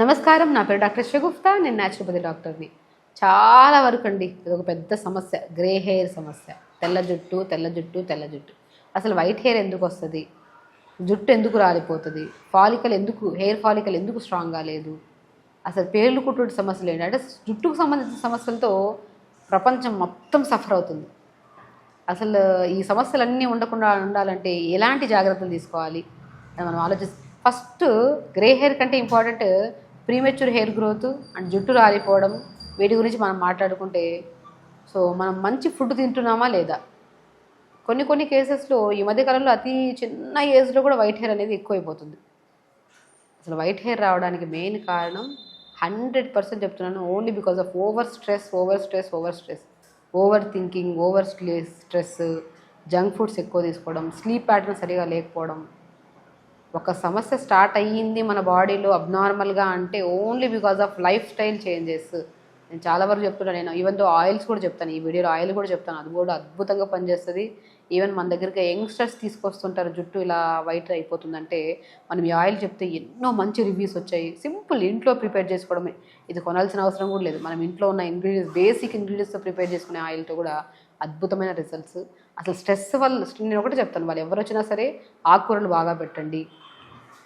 నమస్కారం నా పేరు డాక్టర్ షగుఫ్తా నేను న్యాచురోపతి డాక్టర్ని చాలా వరకు అండి ఇది ఒక పెద్ద సమస్య గ్రే హెయిర్ సమస్య. తెల్ల జుట్టు తెల్ల జుట్టు తెల్ల జుట్టు. అసలు వైట్ హెయిర్ ఎందుకు వస్తుంది? జుట్టు ఎందుకు రాలిపోతుంది? ఫాలికల్ ఎందుకు హెయిర్ ఫాలికల్ ఎందుకు స్ట్రాంగ్ కాలేదు అసలు పేర్లు కుట్టుడు సమస్యలు ఏంటి? అంటే జుట్టుకు సంబంధించిన సమస్యలతో ప్రపంచం మొత్తం సఫర్ అవుతుంది. అసలు ఈ సమస్యలన్నీ ఉండకుండా ఉండాలంటే ఎలాంటి జాగ్రత్తలు తీసుకోవాలి? మనం ఆలోచిస్తే ఫస్ట్ గ్రే హెయిర్ కంటే important premature hair growth and జుట్టు రాలిపోవడం. వీటి గురించి మనం మాట్లాడుకుంటే సో మనం మంచి ఫుడ్ తింటున్నామా లేదా? కొన్ని కొన్ని కేసెస్లో ఈ మధ్యకాలంలో అతి చిన్న ఏజ్లో కూడా వైట్ హెయిర్ అనేది ఎక్కువైపోతుంది. అసలు వైట్ హెయిర్ రావడానికి మెయిన్ కారణం హండ్రెడ్ పర్సెంట్ చెప్తున్నాను only because of over stress over stress over stress. Over thinking over stress junk foods ఎక్కువ తీసుకోవడం స్లీప్ ప్యాటర్న్ సరిగా లేకపోవడం ఒక సమస్య స్టార్ట్ అయ్యింది మన బాడీలో అబ్నార్మల్గా అంటే only because of lifestyle changes నేను చాలా వరకు చెప్తున్నాను నేను ఈవెన్ దో ఆయిల్స్ కూడా చెప్తాను ఈ వీడియోలో ఆయిల్ కూడా చెప్తాను అది కూడా అద్భుతంగా పనిచేస్తుంది. ఈవెన్ మన దగ్గరికి యంగ్స్టర్స్ తీసుకొస్తుంటారు జుట్టు ఇలా వైట్ అయిపోతుందంటే మనం ఈ ఆయిల్ చెప్తే ఎన్నో మంచి రివ్యూస్ వచ్చాయి. సింపుల్ ఇంట్లో ప్రిపేర్ చేసుకోవడమే. ఇది కొనాల్సిన అవసరం కూడా లేదు. మనం ఇంట్లో ఉన్న ఇంగ్రీడియంట్స్ బేసిక్ ఇంగ్రీడియంట్స్తో ప్రిపేర్ చేసుకునే ఆయిల్తో కూడా అద్భుతమైన రిజల్ట్స్ అసలు స్ట్రెస్ వల్ల నేను ఒకటి చెప్తాను వాళ్ళు ఎవరు వచ్చినా సరే ఆకుకూరలు బాగా పెట్టండి.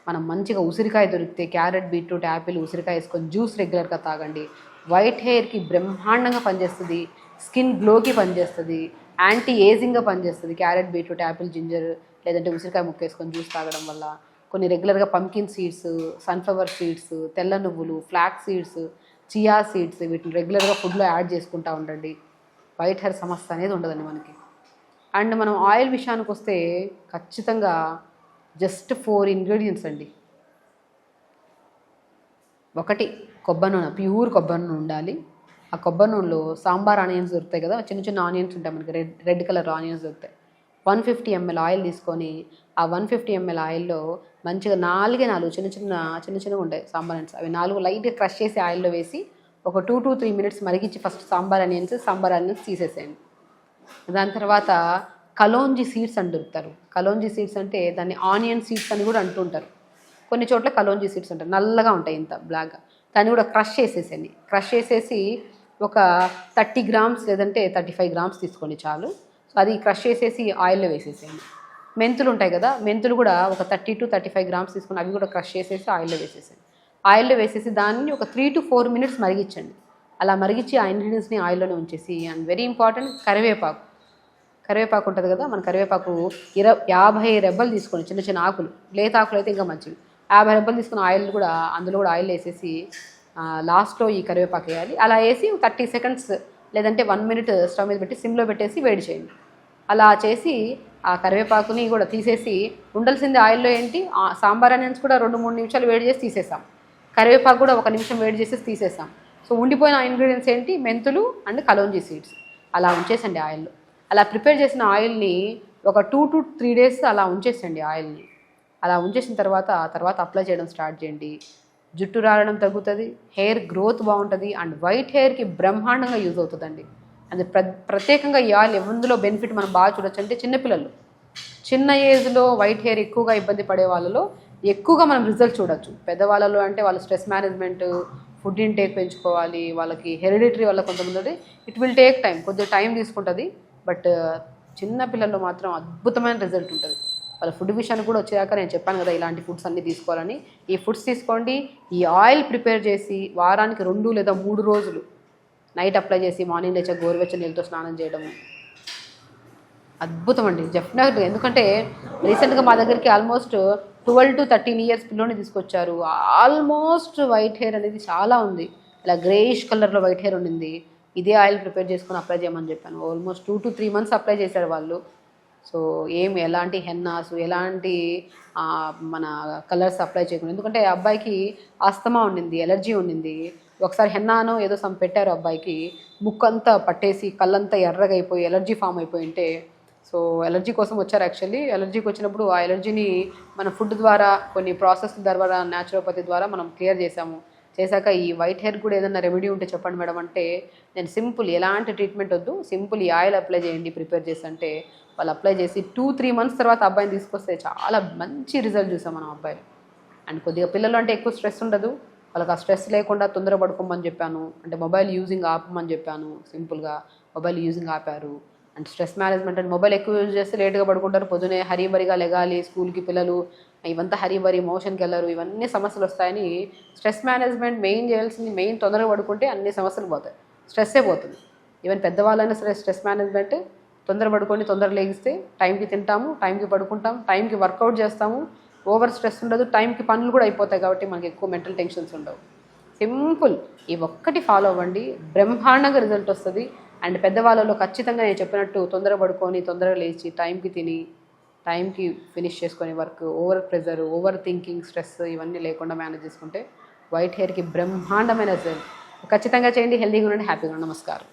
మనం మంచిగా ఉసిరికాయ దొరికితే క్యారెట్ బీట్రూట్ యాపిల్ ఉసిరికాయ వేసుకొని జ్యూస్ రెగ్యులర్గా తాగండి. వైట్ హెయిర్కి బ్రహ్మాండంగా పనిచేస్తుంది స్కిన్ గ్లోకి పనిచేస్తుంది యాంటీ ఏజింగ్గా పనిచేస్తుంది క్యారెట్ బీట్రూట్ యాపిల్ జింజర్ లేదంటే ఉసిరికాయ ముక్క వేసుకొని జ్యూస్ తాగడం వల్ల కొన్ని రెగ్యులర్గా పంకిన్ సీడ్స్ సన్ఫ్లవర్ సీడ్స్ తెల్ల నువ్వులు ఫ్లాక్ సీడ్స్ చియా సీడ్స్ వీటిని రెగ్యులర్గా ఫుడ్లో యాడ్ చేసుకుంటూ ఉండండి. వైట్ హెయిర్ సమస్య అనేది ఉండదండి మనకి. అండ్ మనం ఆయిల్ విషయానికి వస్తే ఖచ్చితంగా జస్ట్ ఫోర్ ఇంగ్రీడియంట్స్ అండి. ఒకటి కొబ్బరి నూనె ప్యూర్ కొబ్బరి నూనె ఉండాలి. ఆ కొబ్బరి నూనెలో సాంబార్ ఆనియన్స్ దొరుకుతాయి కదా చిన్న చిన్న ఆనియన్స్ ఉంటాయి మనకి రెడ్ రెడ్ కలర్ ఆనియన్స్ దొరుకుతాయి. వన్ ఫిఫ్టీ ఎంఎల్ ఆయిల్ తీసుకొని ఆ వన్ ఫిఫ్టీ ఎంఎల్ ఆయిల్లో మంచిగా నాలుగే నాలుగు చిన్న చిన్న చిన్న చిన్నగా ఉంటాయి సాంబార్ ఆనియన్స్. అవి నాలుగు లైట్గా క్రష్ చేసి ఆయిల్లో వేసి ఒక టూ టూ త్రీ మినిట్స్ మరిగించి first sambar onions sambar onions తీసేసేయండి. దాని తర్వాత కలోంజీ సీడ్స్ అని దొరుకుతారు కలోంజీ సీడ్స్ అంటే దాన్ని ఆనియన్ సీడ్స్ అని కూడా అంటుంటారు. కొన్ని చోట్ల కలోంజీ సీడ్స్ అంటారు నల్లగా ఉంటాయి ఇంత బ్లాక్గా దాన్ని కూడా క్రష్ చేసేసేయండి. క్రష్ చేసేసి ఒక థర్టీ గ్రామ్స్ లేదంటే థర్టీ ఫైవ్ గ్రామ్స్ తీసుకోండి చాలు. సో అది క్రష్ చేసేసి ఆయిల్లో వేసేసేయండి. మెంతులు ఉంటాయి కదా మెంతులు కూడా ఒక thirty to thirty five grams తీసుకొని అవి కూడా క్రష్ చేసేసి ఆయిల్లో వేసేసేయండి. ఆయిల్లో వేసేసి దాన్ని ఒక త్రీ టు ఫోర్ మినిట్స్ మరిగించండి. అలా మరిగించి ఆ ఇంగ్రీడియంట్స్ని ఆయిల్లోనే ఉంచేసి అండ్ వెరీ ఇంపార్టెంట్ కరివేపాకు. కరివేపాకు ఉంటుంది కదా మన కరివేపాకు ఇర యాభై రెబ్బలు తీసుకొని చిన్న చిన్న ఆకులు లేత ఆకులు అయితే ఇంకా మంచివి. యాభై రెబ్బలు తీసుకున్న ఆయిల్ కూడా అందులో కూడా ఆయిల్ వేసేసి లాస్ట్లో ఈ కరివేపాకు వేయాలి. అలా వేసి థర్టీ సెకండ్స్ లేదంటే వన్ మినిట్ స్టవ్ మీద పెట్టి సిమ్లో పెట్టేసి వేడి చేయండి. అలా చేసి ఆ కరివేపాకుని కూడా తీసేసి ఉండాల్సింది ఆయిల్లో ఏంటి? ఆ సాంబార్ ఆనియన్స్ కూడా రెండు మూడు నిమిషాలు వేడి చేసి తీసేసాం. కరివేపాకు కూడా ఒక నిమిషం వేడి చేసేసి తీసేసాం. సో ఉండిపోయిన ఇంగ్రీడియంట్స్ ఏంటి? మెంతులు అండ్ కలోంజీ సీడ్స్ అలా ఉంచేసండి ఆయిల్లో. అలా ప్రిపేర్ చేసిన ఆయిల్ని ఒక టూ టు త్రీ డేస్ అలా ఉంచేసండి ఆయిల్ని. అలా ఉంచేసిన తర్వాత ఆ తర్వాత అప్లై చేయడం స్టార్ట్ చేయండి. జుట్టు రాలడం తగ్గుతుంది హెయిర్ గ్రోత్ బాగుంటుంది అండ్ వైట్ హెయిర్కి బ్రహ్మాండంగా యూజ్ అవుతుందండి. అండ్ ప్ర ప్రత్యేకంగా ఈ ఆయిల్ ఎందులో బెనిఫిట్ మనం బాగా చూడొచ్చు అంటే చిన్నపిల్లలు. చిన్న ఏజ్లో వైట్ హెయిర్ ఎక్కువగా ఇబ్బంది పడే వాళ్ళలో ఎక్కువగా మనం రిజల్ట్ చూడొచ్చు. పెద్దవాళ్ళలో అంటే వాళ్ళ స్ట్రెస్ మేనేజ్మెంట్ ఫుడ్ ఇంటేక్ పెంచుకోవాలి వాళ్ళకి హెరిడిటరీ వల్ల కొంతమంది ఇట్ విల్ టేక్ టైం కొద్దిగా టైం తీసుకుంటుంది. బట్ చిన్న పిల్లల్లో మాత్రం అద్భుతమైన రిజల్ట్ ఉంటుంది. వాళ్ళ ఫుడ్ విషయానికి కూడా వచ్చాక నేను చెప్పాను కదా ఇలాంటి ఫుడ్స్ అన్నీ తీసుకోవాలని. ఈ ఫుడ్స్ తీసుకోండి ఈ ఆయిల్ ప్రిపేర్ చేసి వారానికి రెండు లేదా మూడు రోజులు నైట్ అప్లై చేసి మార్నింగ్ లేచా గోరువెచ్చని నీళ్ళతో స్నానం చేయడము అద్భుతం అండి డెఫినెట్గా ఎందుకంటే రీసెంట్గా మా దగ్గరికి almost twelve to thirteen years పిల్లోని తీసుకొచ్చారు. ఆల్మోస్ట్ వైట్ హెయిర్ అనేది చాలా ఉంది. ఇలా గ్రేయిష్ కలర్లో వైట్ హెయిర్ ఉండింది. ఇదే ఆయిల్ ప్రిపేర్ చేసుకొని అప్లై చేయమని చెప్పాను. Almost two to three months apply చేశారు వాళ్ళు. సో ఏం ఎలాంటి హెన్నాస్ ఎలాంటి మన కలర్స్ అప్లై చేయకుండా ఎందుకంటే ఆ అబ్బాయికి ఆస్తమా ఉండింది ఎలర్జీ ఉండింది. ఒకసారి హెన్నాను ఏదో సమ్ పెట్టారు అబ్బాయికి. ముక్కంతా పట్టేసి కళ్ళంతా ఎర్రగా అయిపోయి ఎలర్జీ ఫామ్ అయిపోయి ఉంటే సో ఎలర్జీ కోసం వచ్చారు యాక్చువల్లీ ఎలర్జీకి వచ్చినప్పుడు ఆ ఎలర్జీని మన ఫుడ్ ద్వారా కొన్ని ప్రాసెస్ ద్వారా న్యాచురోపతి ద్వారా మనం క్లియర్ చేసాము చేశాక ఈ వైట్ హెయిర్ కూడా ఏదైనా రెమెడీ ఉంటే చెప్పండి మేడం. అంటే నేను సింపుల్ ఎలాంటి ట్రీట్మెంట్ వద్దు సింపుల్ ఈ ఆయిల్ అప్లై చేయండి ప్రిపేర్ చేసి. అంటే వాళ్ళు అప్లై చేసి టూ త్రీ మంత్స్ తర్వాత అబ్బాయిని తీసుకొస్తే చాలా మంచి రిజల్ట్ చూసాం మనం అబ్బాయిలు. అండ్ కొద్దిగా పిల్లలు అంటే ఎక్కువ స్ట్రెస్ ఉండదు. వాళ్ళకి ఆ స్ట్రెస్ లేకుండా తొందర పడుకోమని చెప్పాను. అంటే మొబైల్ యూజింగ్ ఆపమని చెప్పాను సింపుల్గా మొబైల్ యూజింగ్ ఆపారు. అండ్ స్ట్రెస్ మేనేజ్మెంట్ అంటే మొబైల్ ఎక్కువ యూజ్ చేస్తే లేట్గా పడుకుంటారు. పొద్దునే హరీబరిగా లెగాలి స్కూల్కి పిల్లలు ఇవంతా హరీబరి మోషన్కి వెళ్ళరు ఇవన్నీ సమస్యలు వస్తాయని స్ట్రెస్ మేనేజ్మెంట్ మెయిన్ చేయాల్సింది మెయిన్ తొందరగా పడుకుంటే అన్ని సమస్యలు పోతాయి. స్ట్రెస్సే పోతుంది. ఈవెన్ పెద్దవాళ్ళైనా సరే స్ట్రెస్ మేనేజ్మెంట్ తొందర పడుకొని తొందర లేగిస్తే టైంకి తింటాము టైంకి పడుకుంటాం టైంకి వర్కౌట్ చేస్తాము. ఓవర్ స్ట్రెస్ ఉండదు టైంకి పనులు కూడా అయిపోతాయి కాబట్టి మనకి ఎక్కువ మెంటల్ టెన్షన్స్ ఉండవు. సింపుల్. ఈ ఒక్కటి ఫాలో అవ్వండి. బ్రహ్మాండంగా రిజల్ట్ వస్తుంది. అండ్ పెద్దవాళ్ళలో ఖచ్చితంగా నేను చెప్పినట్టు తొందర పడుకొని తొందరగా లేచి టైంకి తిని టైంకి ఫినిష్ చేసుకొని work over pressure over thinking stress ఇవన్నీ లేకుండా మేనేజ్ చేసుకుంటే వైట్ హెయిర్కి బ్రహ్మాండమైన రిజల్ట్. ఖచ్చితంగా చేయండి హెల్తీగా ఉండండి హ్యాపీగా ఉండండి. నమస్కారం.